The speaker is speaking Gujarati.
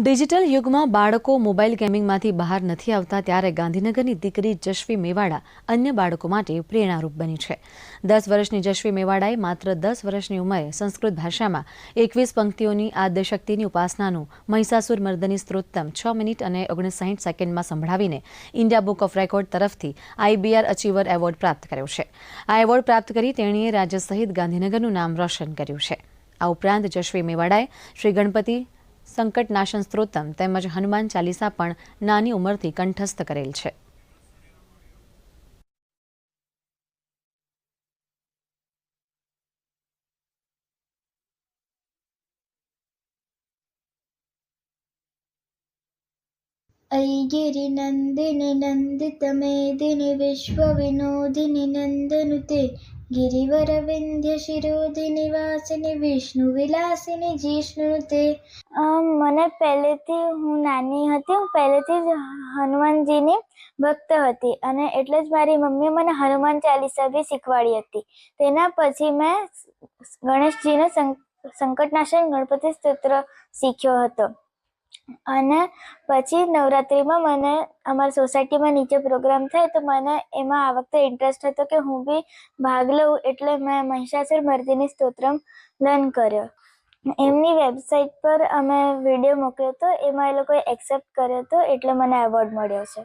ડિજિટલ યુગમાં બાળકો મોબાઈલ ગેમિંગમાંથી બહાર નથી આવતા ત્યારે ગાંધીનગરની દીકરી જશવી મેવાડા અન્ય બાળકો માટે પ્રેરણારૂપ બની છે. દસ વર્ષની જશવી મેવાડાએ માત્ર દસ વર્ષની ઉંમરે સંસ્કૃત ભાષામાં એકવીસ પંક્તિઓની આદ્યશક્તિની ઉપાસનાનું મહિષાસુર મર્દની સ્ત્રોત્તમ છ મિનિટ અને ઓગણસાઠ સેકન્ડમાં સંભળાવીને ઇન્ડિયા બુક ઓફ રેકોર્ડ તરફથી આઈબીઆર અચીવર એવોર્ડ પ્રાપ્ત કર્યો છે. આ એવોર્ડ પ્રાપ્ત કરી તેણીએ રાજ્ય સહિત ગાંધીનગરનું નામ રોશન કર્યું છે. આ ઉપરાંત જશવી મેવાડાએ શ્રી ગણપતિ સંકટ નાશન સ્ત્રોતમ તેમજ હનુમાન ચાલીસા પણ નાની ઉંમરથી કંઠસ્થ કરેલ છે. ऐगिरिनन्दिनि नन्दितमेदिनि विश्वविनोदिनि नन्दनुते गिरिवरविन्ध्यशिरोधिनि વાસિની વિષ્ણુવિલાસિની જીષ્ણુતે મને પહેલેથી હું નાની હતી હું પહેલેથી જ હનુમાનજીની ભક્ત હતી અને એટલે જ મારી મમ્મીએ મને હનુમાન ચાલીસા બી શીખવાડી હતી તેના પછી મેં ગણેશજીનો સંક સંકટનાશન ગણપતિ સ્તોત્ર શીખ્યો હતો અને પછી નવરાત્રિમાં મને અમારી સોસાયટીમાં નીચે પ્રોગ્રામ થાય તો મને એમાં આ વખતે ઇન્ટરેસ્ટ હતો કે હું બી ભાગ લઉં એટલે મેં મહિષાસુર મર્દિની સ્તોત્રમ લર્ન કર્યો. એમની વેબસાઇટ પર અમે વીડિયો મૂક્યો હતો એમાં એ લોકોએ એક્સેપ્ટ કર્યો હતો એટલે મને એવોર્ડ મળ્યો છે.